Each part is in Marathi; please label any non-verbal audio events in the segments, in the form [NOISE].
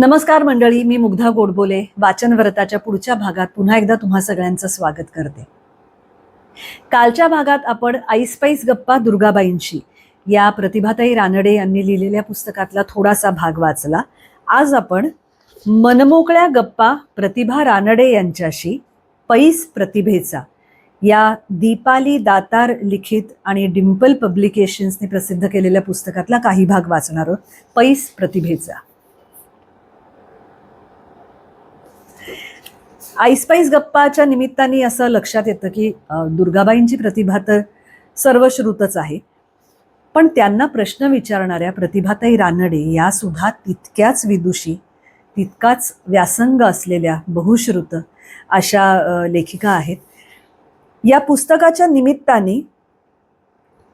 नमस्कार मंडळी मी मुग्धा गोडबोले वाचनव्रताच्या पुढच्या भागात पुन्हा एकदा तुम्हा सगळ्यांचं स्वागत करते. कालच्या भागात आपण आईस्पाईस गप्पा दुर्गाबाईंशी या प्रतिभाताई रानडे यांनी लिहिलेल्या पुस्तकातला थोडासा भाग वाचला. आज आपण मनमोकळ्या गप्पा प्रतिभा रानडे यांच्याशी पैस प्रतिभेचा या दीपाली दातार लिखित आणि डिम्पल पब्लिकेशन्सने प्रसिद्ध केलेल्या पुस्तकातला काही भाग वाचणार आहोत पैस प्रतिभेचा. आईस्पाईस गप्पाच्या निमित्ताने असं लक्षात येतं की दुर्गाबाईंची प्रतिभा तर सर्वश्रुतच आहे. पण त्यांना प्रश्न विचारणाऱ्या प्रतिभाताई रानडे या सुद्धा तितक्याच विदुषी तितकाच व्यासंग असलेल्या बहुश्रुत अशा लेखिका आहेत. या पुस्तकाच्या निमित्ताने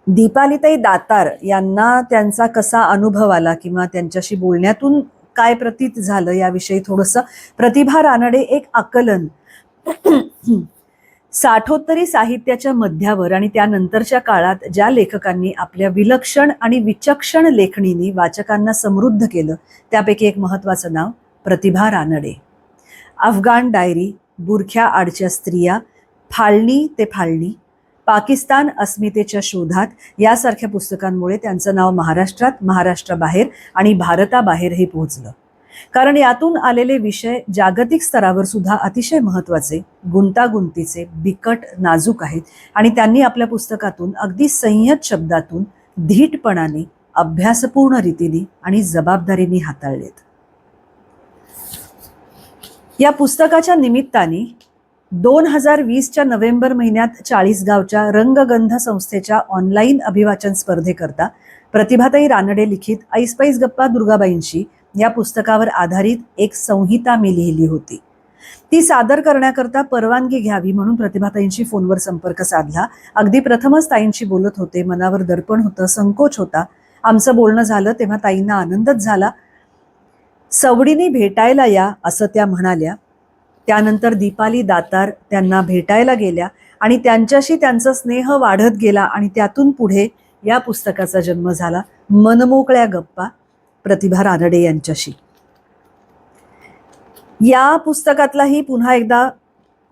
दीपालिताई दातार यांना त्यांचा कसा अनुभव आला किंवा त्यांच्याशी बोलण्यातून काय प्रतीत झालं याविषयी थोडंसं? प्रतिभा रानडे एक आकलन. [CLEARS THROAT] साठोत्तरी साहित्याच्या मध्यावर आणि त्यानंतरच्या काळात ज्या लेखकांनी आपल्या विलक्षण आणि विचक्षण लेखणीने वाचकांना समृद्ध केलं त्यापैकी एक महत्त्वाचं नाव प्रतिभा रानडे. अफगाण डायरी बुरख्या आडच्या स्त्रिया फाळणी ते फाळणी पाकिस्तान अस्मितेच्या शोधात यासारख्या पुस्तकांमुळे त्यांचं नाव महाराष्ट्रात महाराष्ट्राबाहेर आणि भारताबाहेरही पोहोचलं. कारण यातून आलेले विषय जागतिक स्तरावर सुद्धा अतिशय महत्त्वाचे गुंतागुंतीचे बिकट नाजूक आहेत आणि त्यांनी आपल्या पुस्तकातून अगदी संयत शब्दातून धीटपणाने अभ्यासपूर्ण रीतीने आणि जबाबदारीने हाताळलेत. या पुस्तकाच्या निमित्ताने दोन हजार वीसच्या नोव्हेंबर महिन्यात चाळीसगावच्या रंगगंध संस्थेच्या ऑनलाईन अभिवाचन स्पर्धेकरता प्रतिभाताई रानडे लिखित ऐसपैस गप्पा दुर्गाबाईंशी या पुस्तकावर आधारित एक संहिता मी लिहिली होती. ती सादर करण्याकरता परवानगी घ्यावी म्हणून प्रतिभाताईंशी फोनवर संपर्क साधला. अगदी प्रथमच ताईंशी बोलत होते. मनावर दर्पण होतं संकोच होता. आमचं बोलणं झालं तेव्हा ताईंना आनंदच झाला. सवडीने भेटायला या असं त्या म्हणाल्या. त्यानंतर दीपाली दातार त्यांना भेटायला गेल्या आणि त्यांच्याशी त्यांचा स्नेह वाढत गेला आणि त्यातून पुढे या पुस्तकाचा जन्म झाला. मनमोकळ्या गप्पा प्रतिभा रानडे यांच्याशी. या पुस्तकातलाही पुन्हा एकदा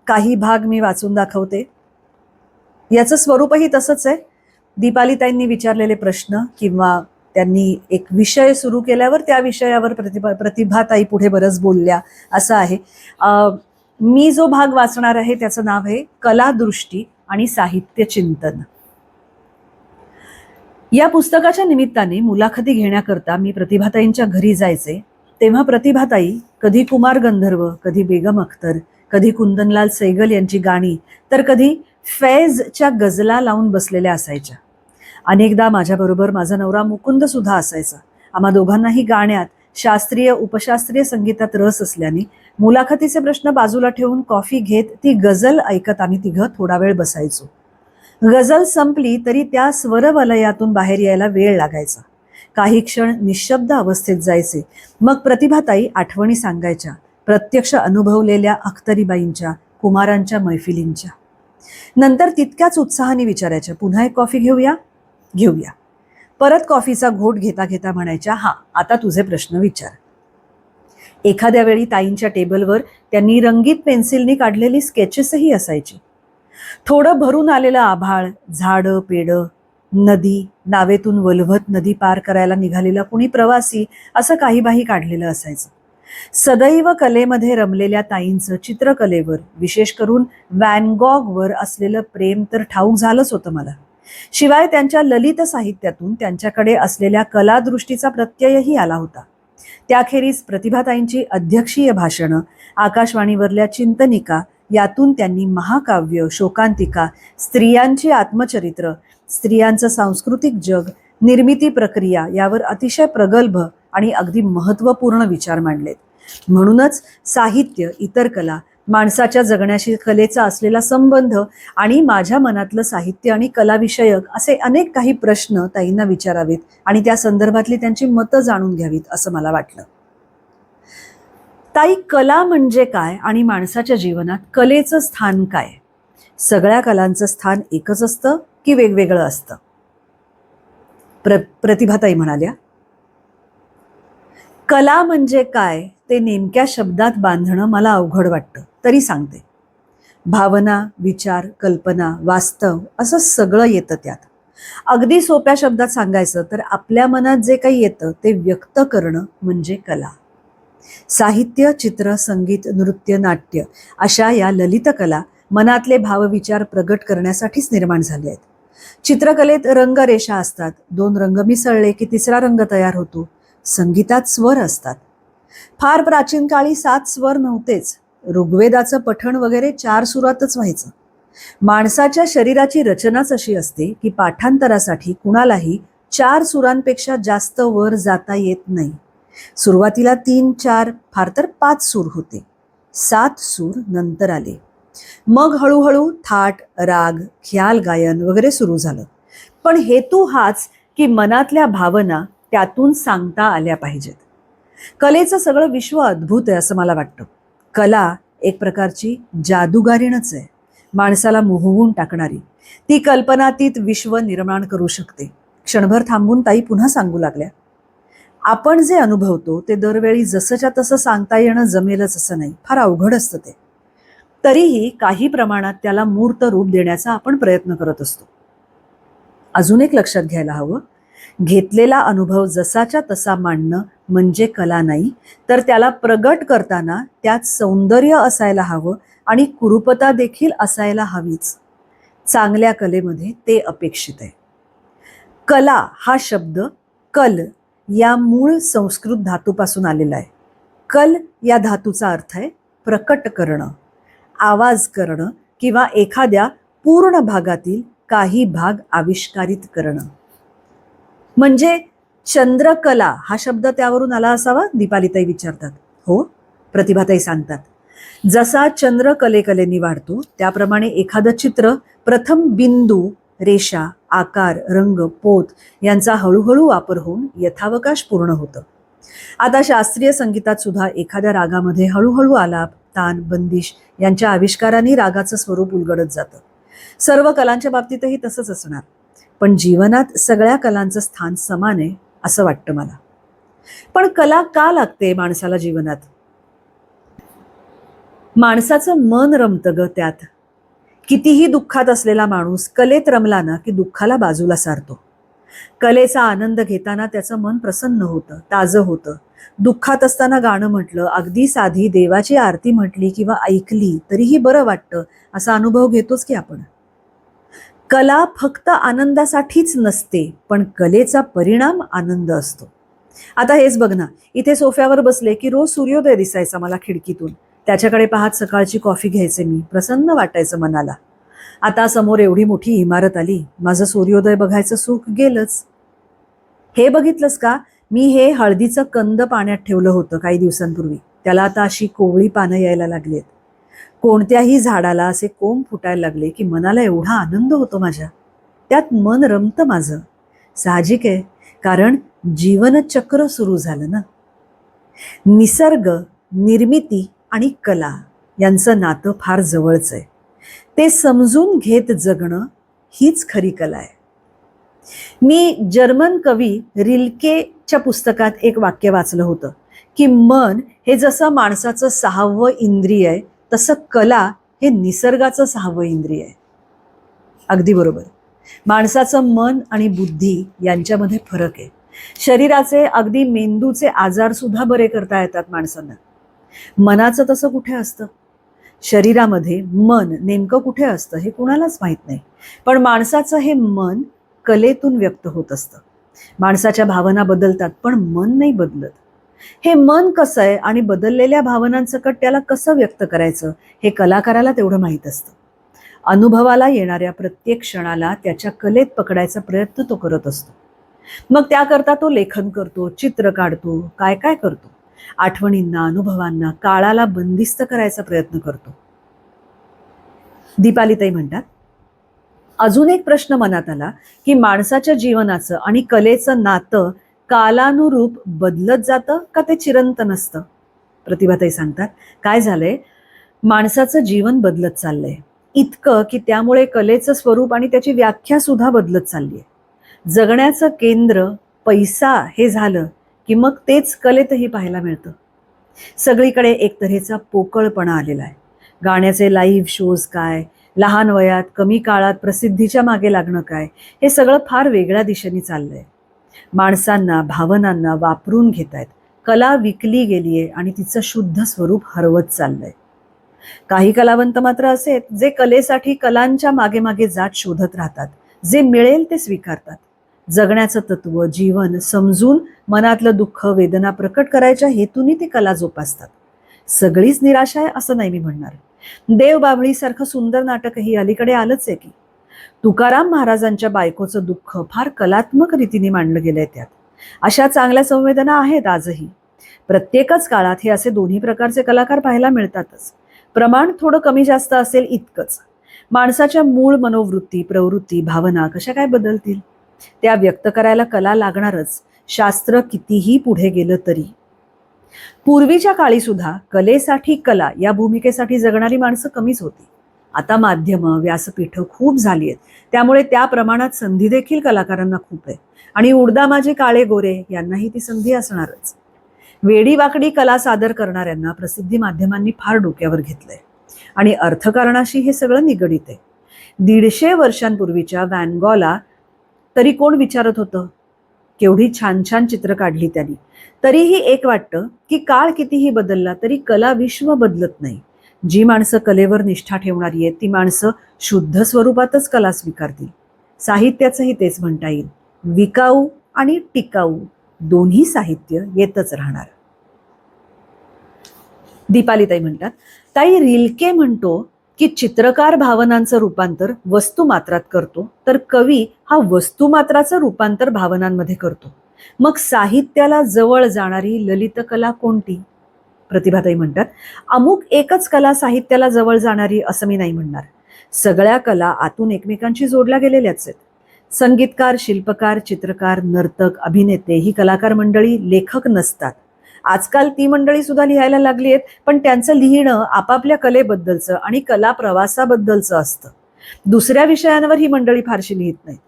काही भाग मी वाचून दाखवते. याचं स्वरूपही तसंच आहे. दीपालीताईंनी विचारलेले प्रश्न किंवा त्यांनी एक विषय सुरू केल्यावर त्या विषयावर प्रतिभा प्रतिभाताई पुढे बरंच बोलल्या असं आहे. मी जो भाग वाचणार आहे त्याचं नाव आहे कलादृष्टी आणि साहित्य चिंतन. या पुस्तकाच्या निमित्ताने मुलाखती घेण्याकरता मी प्रतिभाताईंच्या घरी जायचे. तेव्हा प्रतिभाताई कधी कुमार गंधर्व कधी बेगम अख्तर कधी कुंदनलाल सैगल यांची गाणी तर कधी फैजच्या गजला लावून बसलेल्या असायच्या. अनेकदा माझ्याबरोबर माझा नवरा मुकुंद सुद्धा असायचा. आम्हा दोघांनाही गाण्यात शास्त्रीय उपशास्त्रीय संगीतात रस असल्याने मुलाखतीचे प्रश्न बाजूला ठेवून कॉफी घेत ती गझल ऐकत आम्ही तिघं थोडा वेळ बसायचो. गझल संपली तरी त्या स्वरवलयातून बाहेर यायला वेळ लागायचा. काही क्षण निशब्द अवस्थेत जायचे. मग प्रतिभाताई आठवणी सांगायच्या. प्रत्यक्ष अनुभवलेल्या अख्तरीबाईंच्या कुमारांच्या मैफिलींच्या. नंतर तितक्याच उत्साहाने विचारायच्या पुन्हा एक कॉफी घेऊया? घेऊया. परत कॉफीचा घोट घेता घेता म्हणायच्या हा आता तुझे प्रश्न विचार. एखाद्या वेळी ताईंच्या टेबलवर त्यांनी रंगीत पेन्सिलनी काढलेली स्केचेसही असायची. थोडं भरून आलेलं आभाळ झाडं पेडं नदी नावेतून वलभत नदी पार करायला निघालेला कुणी प्रवासी असं काही बाही काढलेलं असायचं. सदैव कलेमध्ये रमलेल्या ताईंचं चित्रकलेवर विशेष करून वॅनगॉगवर असलेलं प्रेम तर ठाऊक झालंच होतं मला. शिवाय त्यांच्या ललित साहित्यातून त्यांच्याकडे असलेल्या कलादृष्टीचा प्रत्ययही आला होता. त्याखेरीज प्रतिभाताईंची अध्यक्षीय भाषणं आकाशवाणीवरल्या चिंतनिका यातून त्यांनी महाकाव्य शोकांतिका स्त्रियांची आत्मचरित्र स्त्रियांचं सांस्कृतिक जग निर्मिती प्रक्रिया यावर अतिशय प्रगल्भ आणि अगदी महत्त्वपूर्ण विचार मांडलेत. म्हणूनच साहित्य इतर कला माणसाच्या जगण्याशी कलेचा असलेला संबंध आणि माझ्या मनातलं साहित्य आणि कलाविषयक असे अनेक काही प्रश्न ताईंना विचारावेत आणि त्या संदर्भातली त्यांची मतं जाणून घ्यावीत असं मला वाटलं. ताई कला म्हणजे काय आणि माणसाच्या जीवनात कलेचं स्थान काय? सगळ्या कलांचं स्थान एकच असतं की वेगवेगळं असतं? प्र प्रतिभाताई म्हणाल्या. कला म्हणजे काय ते नेमक्या शब्दात बांधणं मला अवघड वाटतं. तरी सांगते. भावना विचार कल्पना वास्तव असं सगळं येतं त्यात. अगदी सोप्या शब्दात सांगायचं तर आपल्या मनात जे काही येतं ते व्यक्त करणं म्हणजे कला. साहित्य चित्र संगीत नृत्य नाट्य अशा या ललित कला मनातले भावविचार प्रगट करण्यासाठीच निर्माण झाले आहेत. चित्रकलेत रंगरेषा असतात. दोन रंग मिसळले की तिसरा रंग तयार होतो. संगीतात स्वर असतात. फार प्राचीन काळी सात स्वर नव्हतेच. ऋग्वेदाचं पठण वगैरे चार सुरातच व्हायचं. माणसाच्या शरीराची रचनाच अशी असते की पाठांतरासाठी कुणालाही चार सुरांपेक्षा जास्त वर जाता येत नाही. सुरुवातीला तीन चार फार तर पाच सूर होते. सात सूर नंतर आले. मग हळूहळू थाट राग ख्याल गायन वगैरे सुरू झालं. पण हेतू हाच की मनातल्या भावना त्यातून सांगता आल्या पाहिजेत. कलेचं सगळं विश्व अद्भुत आहे असं मला वाटतं. कला एक प्रकारची जादूगारीणच आहे. माणसाला मोहवून टाकणारी. ती कल्पनातीत विश्व निर्माण करू शकते. क्षणभर थांबून ताई पुन्हा सांगू लागल्या. आपण जे अनुभवतो ते दरवेळी जसंच्या तसं सांगता येणं जमेलच असं नाही. फार अवघड असतं ते. तरीही काही प्रमाणात त्याला मूर्त रूप देण्याचा आपण प्रयत्न करत असतो. अजून एक लक्षात घ्यायला हवं. घेतलेला अनुभव जसाच्या तसा मांडणं म्हणजे कला नाही तर त्याला प्रगट करताना त्यात सौंदर्य असायला हवं आणि कुरूपता देखील असायला हवीच. चांगल्या कलेमध्ये ते अपेक्षित आहे. कला हा शब्द कल या मूळ संस्कृत धातूपासून आलेला आहे. कल या धातूचा अर्थ आहे प्रकट करणं आवाज करणं किंवा एखाद्या पूर्ण भागातील काही भाग आविष्कारित करणं. म्हणजे चंद्रकला हा शब्द त्यावरून आला असावा? दीपालीताई विचारतात. हो प्रतिभाताई सांगतात. जसा चंद्र कलेकलेनी वाढतो त्याप्रमाणे एखादं चित्र प्रथम बिंदू रेषा आकार रंग पोत यांचा हळूहळू वापर होऊन यथावकाश पूर्ण होतं. आता शास्त्रीय संगीतात सुद्धा एखाद्या रागामध्ये हळूहळू आलाप तान बंदिश यांच्या आविष्काराने रागाचं स्वरूप उलगडत जातं. सर्व कलांच्या बाबतीतही तसंच असणार. पण जीवनात सगळ्या कलांचं स्थान समान आहे असं वाटतं मला. पण कला का लागते माणसाला जीवनात? माणसाचं मन रमतं ग त्यात. कितीही दुःखात असलेला माणूस कलेत रमला ना की दुःखाला बाजूला सारतो. कलेचा आनंद घेताना त्याचं मन प्रसन्न होतं ताजं होतं. दुःखात असताना गाणं म्हटलं अगदी साधी देवाची आरती म्हटली किंवा ऐकली तरीही बरं वाटतं असा अनुभव घेतोच की आपण. कला फक्त आनंदासाठीच नसते पण कलेचा परिणाम आनंद असतो. आता हेच बघ ना इथे सोफ्यावर बसले की रोज सूर्योदय दिसायचा मला खिडकीतून. त्याच्याकडे पाहत सकाळची कॉफी घ्यायचे मी प्रसन्न वाटायचं मनाला. आता समोर एवढी मोठी इमारत आली माझं सूर्योदय बघायचं सुख गेलंच. हे बघितलंस का? मी हे हळदीचं कंद पाण्यात ठेवलं होतं काही दिवसांपूर्वी. त्याला आता अशी कोवळी पानं यायला लागली आहेत कोणत्याही झाडाला असे कोंब फुटायला लागले की मनाला एवढा आनंद होतो माझ्या. त्यात मन रमतं माझं. साहजिक आहे कारण जीवनचक्र सुरू झालं ना. निसर्ग निर्मिती आणि कला यांचं नातं फार जवळचं आहे. ते समजून घेत जगणं हीच खरी कला आहे. मी जर्मन कवी रिल्केच्या पुस्तकात एक वाक्य वाचलं होतं की मन हे जसं माणसाचं सहावं इंद्रिय आहे तसं कला हे निसर्गाचं सहावं इंद्रिय आहे. अगदी बरोबर. माणसाचं मन आणि बुद्धी यांच्यामध्ये फरक आहे. शरीराचे अगदी मेंदूचे आजार सुद्धा बरे करता येतात माणसांना. मनाचं तसं कुठे असतं? शरीरामध्ये मन नेमकं कुठे असतं हे कुणालाच माहीत नाही. पण माणसाचं हे मन कलेतून व्यक्त होत असतं. माणसाच्या भावना बदलतात पण मन नाही बदलत. हे मन कसं आहे आणि बदललेल्या भावनांसकट त्याला कसं व्यक्त करायचं हे कलाकाराला तेवढं माहीत असतं. अनुभवाला येणाऱ्या प्रत्येक क्षणाला त्याच्या कलेत पकडायचा प्रयत्न तो करत असतो. मग त्याकरता तो लेखन करतो चित्र काढतो काय काय करतो? आठवणींना अनुभवांना काळाला बंदिस्त करायचा प्रयत्न करतो. दीपालीताई म्हणतात अजून एक प्रश्न मनात आला की माणसाच्या जीवनाचं आणि कलेचं नातं कालानुरूप बदलत जातं का ते चिरंतन असतं प्रतिभाताई सांगतात काय झालंय? माणसाचं जीवन बदलत चाललंय. इतकं की त्यामुळे कलेचं स्वरूप आणि त्याची व्याख्या सुद्धा बदलत चालली आहे जगण्याचं केंद्र पैसा हे झालं की मग तेच कलेतही पाहायला मिळतं. सगळीकडे एक तऱ्हेचा पोकळपणा आलेला आहे. गाण्याचे लाईव्ह शोज काय? लहान वयात कमी काळात प्रसिद्धीच्या मागे लागणं काय? हे सगळं फार वेगळ्या दिशेने चाललंय. माणसांना भावनांना वापरून घेत आहेत कला विकली गेली आहे आणि तिचं शुद्ध स्वरूप हरवत चाललंय. काही कलावंत मात्र असे आहेत जे कलेसाठी कलांच्या मागे मागे जात शोधत राहतात. जे मिळेल ते स्वीकारतात. जगण्याचं तत्व जीवन समजून मनातलं दुःख वेदना प्रकट करायच्या हेतूने ती कला जोपासतात. सगळीच निराशा आहे असं नाही मी म्हणणार. देव बाभळीसारखं सुंदर नाटकही अलीकडे आलंच आहे की. तुकाराम महाराजांच्या बायकोचं दुःख फार कलात्मक रीतीने मांडलं गेलंय त्यात. अशा चांगल्या संवेदना आहेत आजही. प्रत्येकच काळात हे असे दोन्ही प्रकारचे कलाकार पाहायला मिळतातच. प्रमाण थोडं कमी जास्त असेल इतकंच. माणसाच्या मूळ मनोवृत्ती प्रवृत्ती भावना कशा काय बदलतील? त्या व्यक्त करायला कला लागणारच. शास्त्र कितीही पुढे गेलं तरी. पूर्वीच्या काळी सुद्धा कलेसाठी कला या भूमिकेसाठी जगणारी माणसं कमीच होती. आता माध्यमं व्यासपीठं खूप झाली आहेत. त्यामुळे त्या प्रमाणात संधी देखील कलाकारांना खूप आहे. आणि उडदा माझे काळे गोरे यांनाही ती संधी असणारच. वेडीवाकडी कला सादर करणाऱ्यांना प्रसिद्धी माध्यमांनी फार डोक्यावर घेतलंय. आणि अर्थकारणाशी हे सगळं निगडीत आहे. दीडशे वर्षांपूर्वीच्या वॅनगॉला तरी कोण विचारत होतं? केवढी छान छान चित्र काढली त्यांनी. तरीही एक वाटतं की काळ कितीही बदलला तरी कला विश्व बदलत नाही. जी माणसं कलेवर निष्ठा ठेवणारी आहेत ती माणसं शुद्ध स्वरूपातच कला स्वीकारतील. साहित्याचंही तेच म्हणता येईल. विकाऊ आणि टिकाऊ दोन्ही साहित्य येतच राहणार. दीपालीताई म्हणतात ताई रिलके म्हणतो की चित्रकार भावनांचं रूपांतर वस्तुमात्रात करतो तर कवी हा वस्तुमात्राचं रूपांतर भावनांमध्ये करतो. मग साहित्याला जवळ जाणारी ललित कला कोणती? प्रतिभाताई म्हणतात अमुक एकच कला साहित्याला जवळ जाणारी असं मी नाही म्हणणार. सगळ्या कला आतून एकमेकांशी जोडल्या गेलेल्याच आहेत. संगीतकार शिल्पकार चित्रकार नर्तक अभिनेते ही कलाकार मंडळी लेखक नसतात. आजकाल ती मंडळी सुद्धा लिहायला लागली आहेत पण त्यांचं लिहिणं आपापल्या कलेबद्दलचं आणि कला प्रवासाबद्दलचं असतं. दुसऱ्या विषयांवर ही मंडळी फारशी लिहित नाहीत.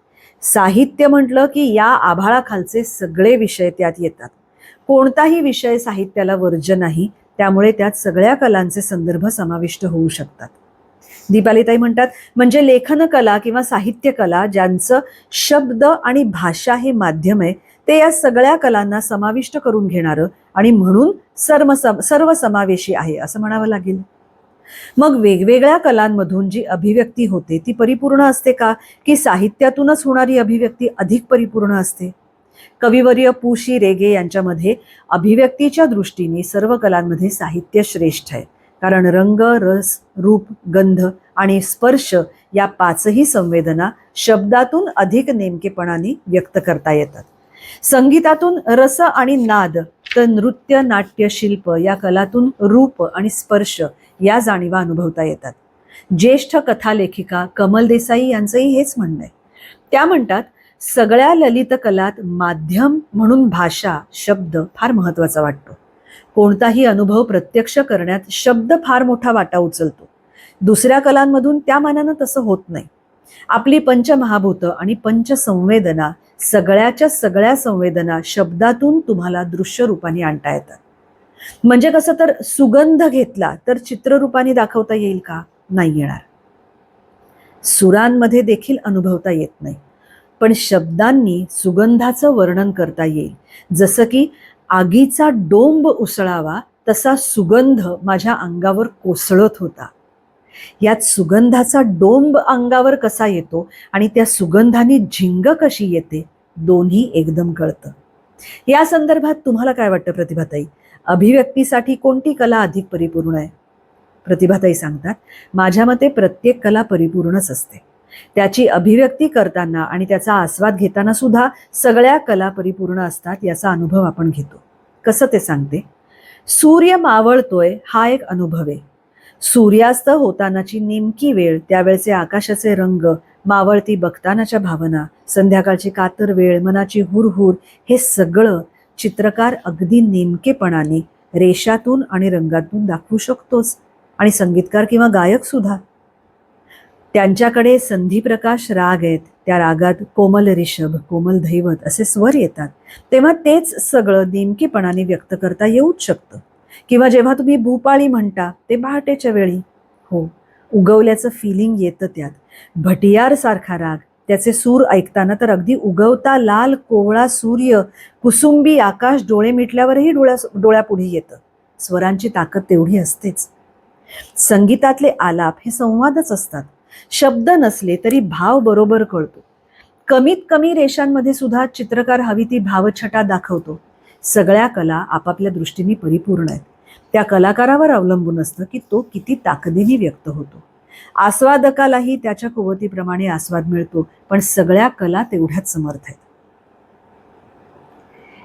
साहित्य म्हटलं की या आभाळाखालचे सगळे विषय त्यात येतात. कोणताही विषय साहित्याला वर्ज्य नाही त्यामुळे त्यात सगळ्या कलांचे संदर्भ समाविष्ट होऊ शकतात. दीपालीताई म्हणतात म्हणजे लेखन कला किंवा साहित्य कला ज्यांचं शब्द आणि भाषा हे माध्यम आहे ते या सगळ्या कलांना समाविष्ट करून घेणारं आणि म्हणून सर्व सर्व समावेशी आहे असं म्हणावं लागेल. मग वेगवेगळ्या कलांमधून जी अभिव्यक्ती होते ती परिपूर्ण असते का? की साहित्यातूनच होणारी अभिव्यक्ती अधिक परिपूर्ण असते? कविवर्य पुशी रेगे यांच्यामध्ये अभिव्यक्तीच्या दृष्टीने सर्व कलांमध्ये साहित्य श्रेष्ठ आहे. कारण रंग रस रूप गंध आणि स्पर्श या पाचही संवेदना शब्दातून अधिक नेमकेपणाने व्यक्त करता येतात. संगीतातून रस आणि नाद तर नृत्य नाट्य शिल्प या कलातून रूप आणि स्पर्श या जाणीवा अनुभवता येतात. ज्येष्ठ कथालेखिका कमल देसाई यांचंही हेच म्हणणं आहे. त्या म्हणतात सगळ्या ललित कलात माध्यम म्हणून भाषा शब्द फार महत्त्वाचा वाटतो. कोणताही अनुभव प्रत्यक्ष करण्यात शब्द फार मोठा वाटा उचलतो. दुसऱ्या कलांमधून त्या मानानं तसं होत नाही. आपली पंचमहाभूतं आणि पंचसंवेदना सगळ्याच्या सगळ्या संवेदना शब्दातून तुम्हाला दृश्य रूपाने आणता येतात. म्हणजे कसं तर सुगंध घेतला तर चित्ररूपाने दाखवता येईल का? नाही येणार. सुरांमध्ये देखील अनुभवता येत नाही. पण शब्दांनी सुगंधाचं वर्णन करता येईल. जसं की आगीचा डोंब उसळावा तसा सुगंध माझ्या अंगावर कोसळत होता. यात सुगंधाचा डोंब अंगावर कसा येतो आणि त्या सुगंधाने झिंग कशी येते दोन्ही एकदम कळतं. या संदर्भात तुम्हाला काय वाटतं प्रतिभाताई? अभिव्यक्तीसाठी कोणती कला अधिक परिपूर्ण आहे? प्रतिभाताई सांगतात माझ्या मते प्रत्येक कला परिपूर्णच असते. त्याची अभिव्यक्ती करताना आणि त्याचा आस्वाद घेताना सुद्धा सगळ्या कला परिपूर्ण असतात याचा अनुभव आपण घेतो. कसं ते सांगते? सूर्य मावळतोय हा एक अनुभव आहे. सूर्यास्त होतानाची नेमकी वेळ त्यावेळचे आकाशाचे रंग मावळती बघतानाच्या भावना संध्याकाळची कातर वेळ मनाची हुरहुर हे सगळं चित्रकार अगदी नेमकेपणाने रेषातून आणि रंगातून दाखवू शकतोच. आणि संगीतकार किंवा गायक सुद्धा. त्यांच्याकडे संधीप्रकाश राग आहेत. त्या रागात कोमल रिषभ कोमल दैवत असे स्वर येतात. तेव्हा तेच सगळं नेमकेपणाने व्यक्त करता येऊच शकतं. किंवा जेव्हा तुम्ही भूपाळी म्हणता ते पहाटेच्या वेळी. हो उगवल्याचं फिलिंग येतं त्यात. भटियार सारखा राग. त्याचे सूर ऐकताना तर अगदी उगवता लाल कोवळा सूर्य कुसुंबी आकाश डोळे मिटल्यावरही डोळ्या डोळ्यापुढे येतं. स्वरांची ताकद तेवढी असतेच. संगीतातले आलाप हे संवादच असतात. शब्द नसले तरी भाव बरोबर कळतो. कमीत कमी रेषांमध्ये सुद्धा चित्रकार हवी ती भावछटा दाखवतो. सगळ्या कला आपापल्या दृष्टीने परिपूर्ण आहेत. त्या कलाकारावर अवलंबून असतं की तो किती ताकदीने व्यक्त होतो. आस्वादकालाही त्याच्या कुवतीप्रमाणे आस्वाद मिळतो पण सगळ्या कला तेवढ्याच समर्थ आहेत.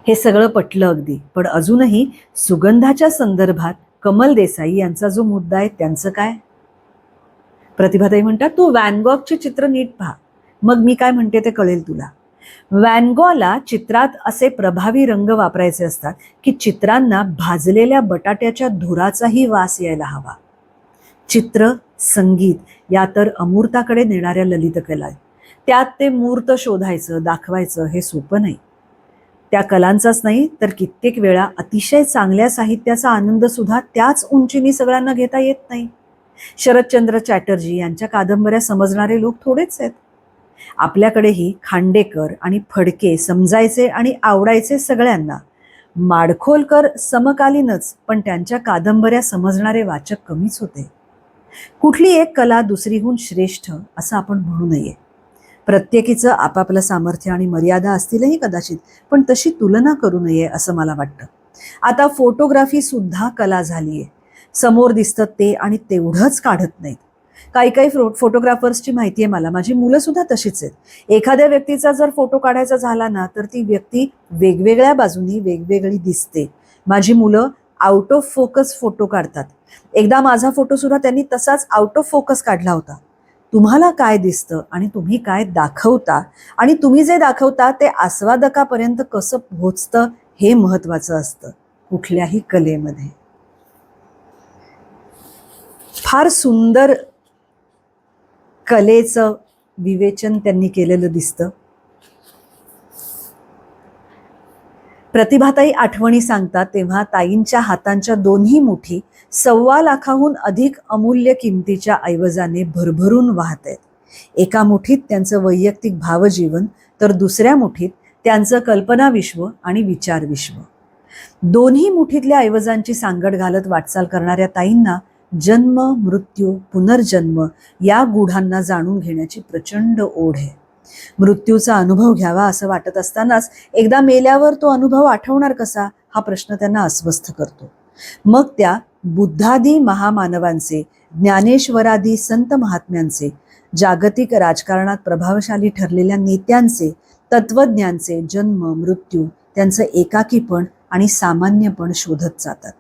हे सगळं पटलं अगदी पण अजूनही सुगंधाच्या संदर्भात कमल देसाई यांचा जो मुद्दा आहे त्यांचं काय? प्रतिभाताई म्हणतात तू वॅनगॉगचे चित्र नीट पहा. मग मी काय म्हणते ते कळेल तुला. वॅनगॉला चित्रात असे प्रभावी रंग वापरायचे असतात की चित्रांना भाजलेल्या बटाट्याच्या धुराचाही वास यायला हवा. चित्र संगीत या तर अमूर्ताकडे नेणाऱ्या ललितकला आहेत. त्यात ते मूर्त शोधायचं दाखवायचं हे सोपं नाही. त्या कलांचाच नाही तर कित्येक वेळा अतिशय चांगल्या साहित्याचा आनंदसुद्धा त्याच उंचीनी सगळ्यांना घेता येत नाही. शरदचंद्र चॅटर्जी यांच्या कादंबऱ्या समजणारे लोक थोडेच आहेत. आपल्याकडेही खांडेकर आणि फडके समजायचे आणि आवडायचे सगळ्यांना. माडखोलकर समकालीनच पण त्यांच्या कादंबऱ्या समजणारे वाचक कमीच होते. कुठली एक कला दुसरीहून श्रेष्ठ असं आपण म्हणू नये. प्रत्येकीचं आपापलं सामर्थ्य आणि मर्यादा असतीलही कदाचित पण तशी तुलना करू नये असं मला वाटतं. आता फोटोग्राफी सुद्धा कला झाली आहे समोर दिसतं ते आणि तेवढंच काढत नाहीत. काही काही फ्रो फोटोग्राफर्सची माहिती आहे मला. माझी मुलं सुद्धा तशीच आहेत. एखाद्या व्यक्तीचा जर फोटो काढायचा झाला ना तर ती व्यक्ती वेगवेगळ्या बाजूनी वेगवेगळी दिसते. माझी मुलं आउट ऑफ फोकस फोटो काढतात. एकदा माझा फोटो सुद्धा त्यांनी तसाच आउट ऑफ फोकस काढला होता. तुम्हाला काय दिसतं आणि तुम्ही काय दाखवता? आणि तुम्ही जे दाखवता ते आस्वादकापर्यंत कसं पोहोचतं हे महत्वाचं असतं कुठल्याही कलेमध्ये. फार सुंदर कलेचं विवेचन त्यांनी केलेलं दिसतं. प्रतिभाताई आठवणी सांगतात तेव्हा ताईंच्या हातांच्या दोन्ही मुठी सव्वा लाखाहून अधिक अमूल्य किमतीच्या ऐवजाने भरभरून वाहत आहेत. एका मुठीत त्यांचं वैयक्तिक भावजीवन तर दुसऱ्या मुठीत त्यांचं कल्पनाविश्व आणि विचारविश्व. दोन्ही मुठीतल्या ऐवजांची सांगड घालत वाटचाल करणाऱ्या ताईंना जन्म मृत्यू पुनर्जन्म या गूढांना जाणून घेण्याची प्रचंड ओढ आहे. मृत्यूचा अनुभव घ्यावा असं वाटत असतानाच एकदा मेल्यावर तो अनुभव आठवणार कसा? हा प्रश्न त्यांना अस्वस्थ करतो. मग त्या बुद्धादी महामानवांचे ज्ञानेश्वरादी संत महात्म्यांचे जागतिक राजकारणात प्रभावशाली ठरलेल्या नेत्यांचे तत्वज्ञांचे जन्म मृत्यू त्यांचं एकाकीपण आणि सामान्यपण शोधत जातात.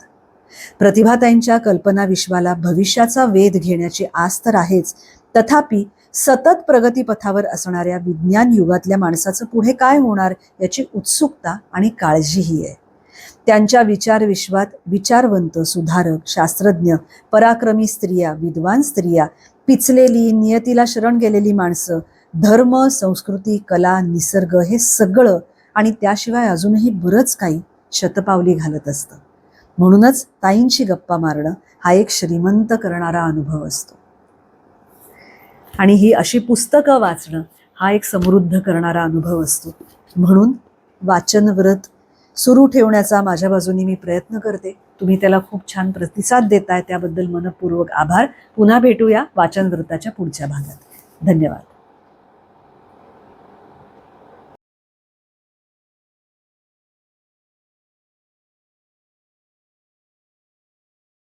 प्रतिभाताईंच्या कल्पना विश्वाला भविष्याचा वेध घेण्याची आस तर आहेच. तथापि सतत प्रगतीपथावर असणाऱ्या विज्ञान युगातल्या माणसाचं पुढे काय होणार याची उत्सुकता आणि काळजीही आहे. त्यांच्या विचार विश्वात विचारवंत सुधारक शास्त्रज्ञ पराक्रमी स्त्रिया विद्वान स्त्रिया पिचलेली नियतीला शरण गेलेली माणसं धर्म संस्कृती कला निसर्ग हे सगळं आणि त्याशिवाय अजूनही बरंच काही शतपावली घालत असतं. म्हणूनच ताईंशी गप्पा मारणं हा एक श्रीमंत करणारा अनुभव असतो. आणि ही अशी पुस्तकं वाचणं हा एक समृद्ध करणारा अनुभव असतो. म्हणून वाचनव्रत सुरू ठेवण्याचा माझ्या बाजूनी मी प्रयत्न करते. तुम्ही त्याला खूप छान प्रतिसाद देताय त्याबद्दल मनपूर्वक आभार. पुन्हा भेटूया वाचनव्रताच्या पुढच्या भागात. धन्यवाद.